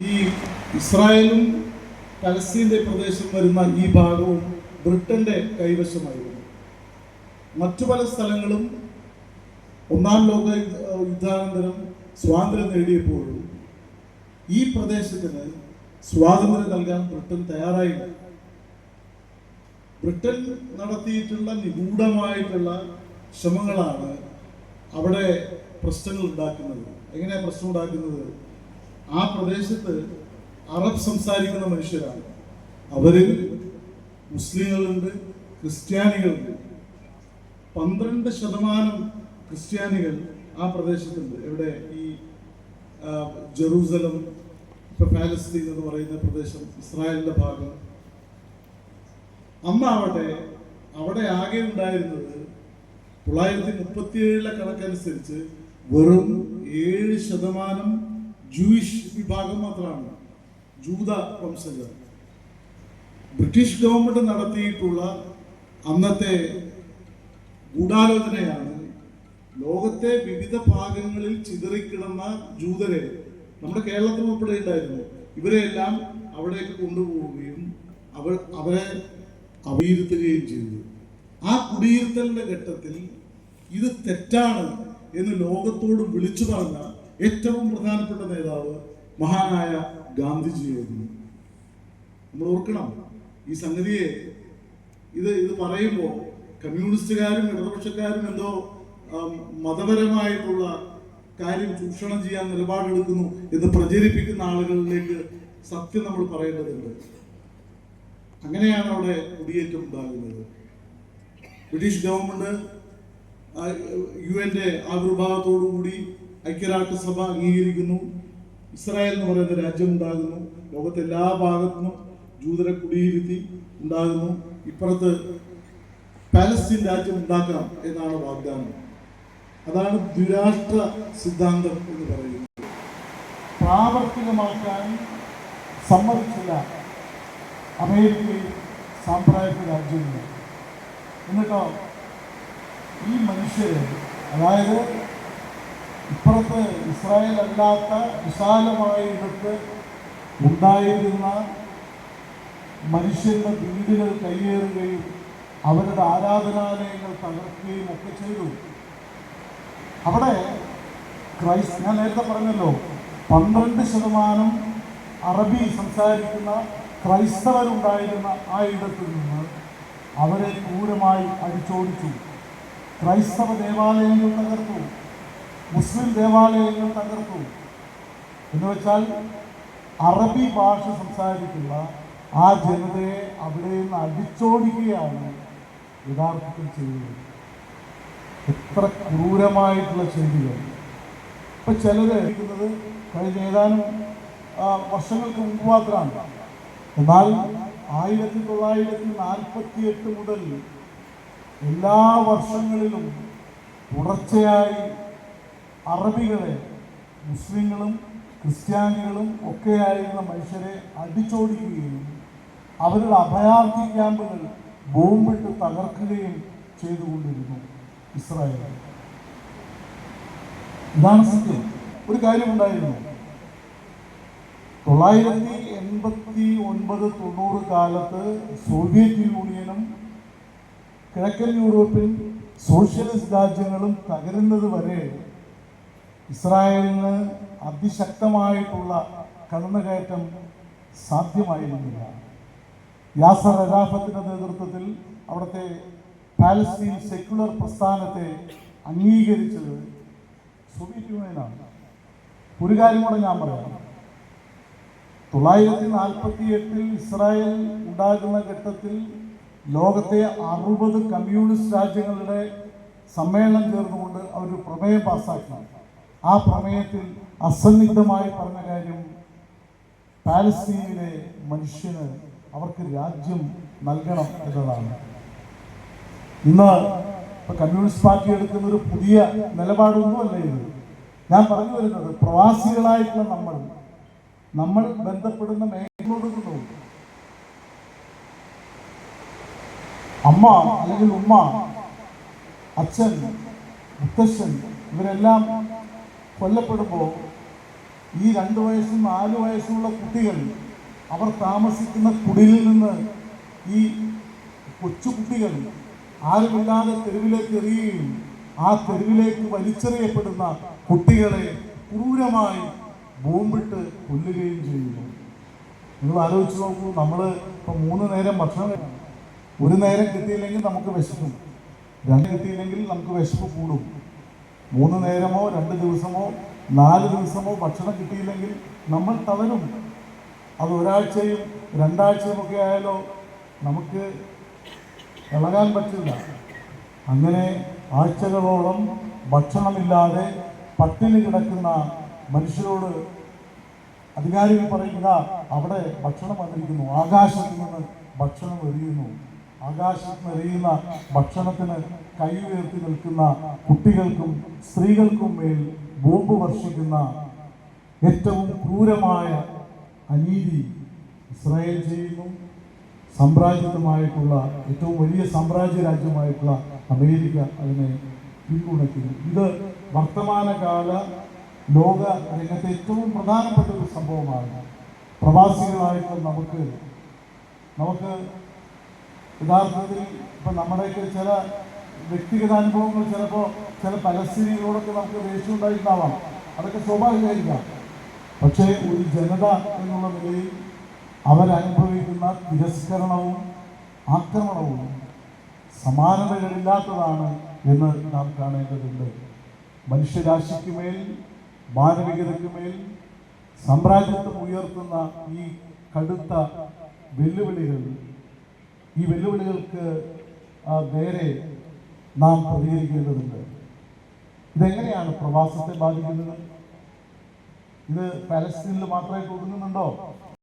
ഈ ഇസ്രായേലും പലസ്തീന്റെ പ്രദേശം വരുന്ന ഈ ഭാഗവും ബ്രിട്ടന്റെ കൈവശമായിരുന്നു. മറ്റു പല സ്ഥലങ്ങളും ഒന്നാം ലോക യുദ്ധാനന്തരം സ്വാതന്ത്ര്യം നേടിയപ്പോഴും ഈ പ്രദേശത്തിന് സ്വാതന്ത്ര്യം നൽകാൻ ബ്രിട്ടൻ തയ്യാറായില്ല. ബ്രിട്ടൻ നടത്തിയിട്ടുള്ള നിഗൂഢമായിട്ടുള്ള ശ്രമങ്ങളാണ് അവിടെ പ്രശ്നങ്ങൾ ഉണ്ടാക്കുന്നത്. എങ്ങനെയാണ് പ്രശ്നം ഉണ്ടാക്കുന്നത്? ആ പ്രദേശത്ത് അറബ് സംസാരിക്കുന്ന മനുഷ്യരാണ്. അവരിൽ മുസ്ലിങ്ങളുണ്ട് ക്രിസ്ത്യാനികളുണ്ട്. പന്ത്രണ്ട് ശതമാനം ക്രിസ്ത്യാനികൾ ആ പ്രദേശത്തുണ്ട്. എവിടെ? ഈ ജറൂസലം ജെറൂസലം ഇപ്പൊ പാലസ്തീൻ എന്ന് പറയുന്ന പ്രദേശം ഇസ്രായേലിന്റെ ഭാഗം. അന്നാവട്ടെ അവിടെ ആകെ ഉണ്ടായിരുന്നത് തൊള്ളായിരത്തി മുപ്പത്തിയേഴിലെ കണക്കനുസരിച്ച് വെറും ഏഴ് ശതമാനം ജൂയിഷ് വിഭാഗം മാത്രമാണ്. ജൂത വംശജർ. ബ്രിട്ടീഷ് ഗവൺമെന്റ് നടത്തിയിട്ടുള്ള അന്നത്തെ ഗൂഢാലോചനയാണ് ലോകത്തെ വിവിധ ഭാഗങ്ങളിൽ ചിതറിക്കിടന്ന ജൂതരെ നമ്മുടെ കേരളത്തിൽ ഉൾപ്പെടെ ഉണ്ടായിരുന്നു ഇവരെല്ലാം അവിടേക്ക് കൊണ്ടുപോവുകയും അവർ അവരെ അപീരുത്തുകയും ചെയ്തു. ആ കുടിയിരുത്തലിന്റെ ഘട്ടത്തിൽ ഇത് തെറ്റാണ് എന്ന് ലോകത്തോട് വിളിച്ചു പറഞ്ഞ ഏറ്റവും പ്രധാനപ്പെട്ട നേതാവ് മഹാനായ ഗാന്ധിജിയായിരുന്നു നമ്മൾ ഓർക്കണം ഈ സംഗതിയെ ഇത് ഇത് പറയുമ്പോൾ കമ്മ്യൂണിസ്റ്റുകാരും ഇടതുപക്ഷക്കാരും എന്തോ മതപരമായിട്ടുള്ള കാര്യം ചൂഷണം ചെയ്യാൻ നിലപാടെടുക്കുന്നു എന്ന് പ്രചരിപ്പിക്കുന്ന ആളുകളിലേക്ക് സത്യം നമ്മൾ പറയേണ്ടതുണ്ട്. അങ്ങനെയാണ് അവിടെ കുടിയേറ്റം ഉണ്ടാകുന്നത്. ബ്രിട്ടീഷ് ഗവൺമെന്റ് യു എന്റെ ആവിർഭാവത്തോടുകൂടി ഐക്യരാഷ്ട്രസഭ അംഗീകരിക്കുന്നു. ഇസ്രായേൽ എന്ന് പറയുന്ന രാജ്യം ഉണ്ടാകുന്നു. ലോകത്തെ എല്ലാ ഭാഗത്തുനിന്നും ജൂതരെ കുടിയിരുത്തി ഉണ്ടാകുന്നു. ഇപ്പുറത്ത് പാലസ്തീൻ രാജ്യം ഉണ്ടാക്കാം എന്നാണ് വാഗ്ദാനം. അതാണ് ദ്വിരാഷ്ട്ര സിദ്ധാന്തം എന്ന് പറയുന്നത്. പ്രാവർത്തികമാക്കാൻ സമ്മതിച്ചില്ല അമേരിക്കയിൽ സാമ്പ്രദായിക രാജ്യങ്ങൾ. എന്നിട്ടോ ഈ മനുഷ്യരെ അതായത് ഇപ്പുറത്ത് ഇസ്രായേൽ അല്ലാത്ത വിശാലമായ ഇടത്ത് ഉണ്ടായിരുന്ന മനുഷ്യരുടെ വീടുകൾ കയ്യേറുകയും അവരുടെ ആരാധനാലയങ്ങൾ തകർക്കുകയും ഒക്കെ ചെയ്തു. അവിടെ ക്രൈസ്റ്റ് ഞാൻ നേരത്തെ പറഞ്ഞല്ലോ പന്ത്രണ്ട് ശതമാനം അറബി സംസാരിക്കുന്ന ക്രൈസ്തവരുണ്ടായിരുന്ന ആ ഇടത്തു നിന്ന് അവരെ ക്രൂരമായി അടിച്ചോടിച്ചു. ക്രൈസ്തവ ദേവാലയങ്ങൾ തകർത്തു. മുസ്ലിം ദേവാലയങ്ങൾ തകർത്തു എന്ന് വെച്ചാൽ അറബി ഭാഷ സംസാരിക്കുന്ന ആ ജനതയെ അവിടെ നിന്ന് അടിച്ചോടിക്കുകയാണ് യഥാർത്ഥത്തിൽ ചെയ്തത് എത്ര ക്രൂരമായിട്ടുള്ള ചെയ്തികൾ. ഇപ്പൊ ചിലര് ഇരിക്കുന്നത് കഴിഞ്ഞ ഏതാനും വർഷങ്ങൾക്ക് മുമ്പ് മാത്രമാണ്. എന്നാൽ ആയിരത്തി തൊള്ളായിരത്തി നാൽപ്പത്തി എട്ട് മുതൽ എല്ലാ വർഷങ്ങളിലും തുടർച്ചയായി അറബികളെ മുസ്ലിങ്ങളും ക്രിസ്ത്യാനികളും ഒക്കെയായിരുന്ന മനുഷ്യരെ അടിച്ചോടിക്കുകയും അവരുടെ അഭയാർത്ഥി ക്യാമ്പുകൾ ബോംബിട്ട് തകർക്കുകയും ചെയ്തുകൊണ്ടിരുന്നു ഇസ്രായേൽ. ഇതാണ് സത്യം. ഒരു കാര്യമുണ്ടായിരുന്നു തൊള്ളായിരത്തി എൺപത്തി ഒൻപത് തൊണ്ണൂറ് കാലത്ത് സോവിയറ്റ് യൂണിയനും കിഴക്കൻ യൂറോപ്യൻ സോഷ്യലിസ്റ്റ് രാജ്യങ്ങളും തകരുന്നത് വരെ ഇസ്രായേലിന് അതിശക്തമായിട്ടുള്ള കടന്നുകയറ്റം സാധ്യമായിരുന്നില്ല. യാസർ അറാഫത്തിന്റെ നേതൃത്വത്തിൽ അവിടുത്തെ പാലസ്തീൻ സെക്യുലർ പ്രസ്ഥാനത്തെ അംഗീകരിച്ചത് സോവിയറ്റ് യൂണിയനാണ്. ഒരു കാര്യം കൂടെ ഞാൻ പറയാം. തൊള്ളായിരത്തി നാൽപ്പത്തി എട്ടിൽ ഇസ്രായേൽ ഉണ്ടാകുന്ന ഘട്ടത്തിൽ ലോകത്തെ അറുപത് കമ്മ്യൂണിസ്റ്റ് രാജ്യങ്ങളുടെ സമ്മേളനം ചേർന്നുകൊണ്ട് അവർ പ്രമേയം പാസ്സാക്കി ആ പ്രമേയത്തിൽ അസന്നിഗ്ധമായി പറഞ്ഞ കാര്യം പാലസ്തീനിലെ മനുഷ്യന് അവർക്ക് രാജ്യം നൽകണം എന്നതാണ്. ഇന്ന് ഇപ്പൊ കമ്മ്യൂണിസ്റ്റ് പാർട്ടി എടുക്കുന്ന ഒരു പുതിയ നിലപാടൊന്നുമല്ല ഇത്. ഞാൻ പറഞ്ഞു വരുന്നത് പ്രവാസികളായിട്ടുള്ള നമ്മൾ നമ്മൾ ബന്ധപ്പെടുന്ന മേഖലയോടുന്നു അമ്മ അല്ലെങ്കിൽ ഉമ്മ അച്ഛൻ മുത്തശ്ശൻ ഇവരെല്ലാം കൊല്ലപ്പെടുമ്പോൾ ഈ രണ്ട് വയസ്സും നാല് വയസ്സുമുള്ള കുട്ടികൾ അവർ താമസിക്കുന്ന കുടിലിൽ നിന്ന് ഈ കൊച്ചുകുട്ടികൾ ആരുമില്ലാതെ തെരുവിലേക്ക് എറിയുകയും ആ തെരുവിലേക്ക് വലിച്ചെറിയപ്പെടുന്ന കുട്ടികളെ ക്രൂരമായി ബോംബിട്ട് കൊല്ലുകയും ചെയ്യുന്നു നിങ്ങൾ ആലോചിച്ച് നോക്കൂ നമ്മൾ ഇപ്പം മൂന്ന് നേരം ഭക്ഷണം. ഒരു നേരം കിട്ടിയില്ലെങ്കിൽ നമുക്ക് വിശക്കും രണ്ട് കിട്ടിയില്ലെങ്കിൽ നമുക്ക് വിശപ്പ് കൂടും മൂന്ന് നേരമോ രണ്ട് ദിവസമോ നാല് ദിവസമോ ഭക്ഷണം കിട്ടിയില്ലെങ്കിൽ നമ്മൾ തളരും. അത് ഒരാഴ്ചയും രണ്ടാഴ്ചയും ഒക്കെ ആയാലോ നമുക്ക് ഇളകാൻ പറ്റില്ല. അങ്ങനെ ആഴ്ചകളോളം ഭക്ഷണമില്ലാതെ പട്ടിണി കിടക്കുന്ന മനുഷ്യരോട് അധികാരികൾ പറയുക അവിടെ ഭക്ഷണം വന്നിരിക്കുന്നു. ആകാശത്ത് നിന്ന് ഭക്ഷണം എറിയുന്നു. ആകാശത്ത് നിറയുന്ന ഭക്ഷണത്തിന് കൈ ഉയർത്തി നിൽക്കുന്ന കുട്ടികൾക്കും സ്ത്രീകൾക്കും മേൽ ബോംബ് വർഷിക്കുന്ന ഏറ്റവും ക്രൂരമായ അനീതി ഇസ്രായേൽ ചെയ്യുന്നു. സാമ്രാജ്യത്തുമായിട്ടുള്ള ഏറ്റവും വലിയ സാമ്രാജ്യ രാജ്യമായിട്ടുള്ള അമേരിക്ക അതിനെ പിന്തുണയ്ക്കുന്നു. ഇത് വർത്തമാനകാല ലോക രംഗത്തെ ഏറ്റവും പ്രധാനപ്പെട്ട ഒരു സംഭവമാണ്. പ്രവാസികളായിട്ട് നമുക്ക് നമുക്ക് യഥാർത്ഥത്തിൽ ഇപ്പം നമ്മുടെയൊക്കെ ചില വ്യക്തിഗത അനുഭവങ്ങൾ ചിലപ്പോൾ ചില പലസ്തീനികളോടൊക്കെ നമുക്ക് ദേഷ്യം ഉണ്ടായിട്ടുണ്ടാവാം അതൊക്കെ സ്വാഭാവികമായിരിക്കാം. പക്ഷേ ഒരു ജനത എന്നുള്ള നിലയിൽ അവരനുഭവിക്കുന്ന തിരസ്കരണവും ആക്രമണവും സമാനതകളില്ലാത്തതാണ് എന്ന് നാം കാണേണ്ടതുണ്ട്. മനുഷ്യരാശിക്ക് മേൽ മാനവികതയ്ക്ക് മേൽ സാമ്രാജ്യത്വം ഉയർത്തുന്ന ഈ കടുത്ത വെല്ലുവിളികൾ ഈ വെല്ലുവിളികൾക്ക് നേരെ നാം പ്രതികരിക്കേണ്ടതുണ്ട്. ഇതെങ്ങനെയാണ് പ്രവാസത്തെ ബാധിക്കുന്നത്? ഇത് പാലസ്തീനിൽ മാത്രമായിട്ട് ഒതുങ്ങുന്നുണ്ടോ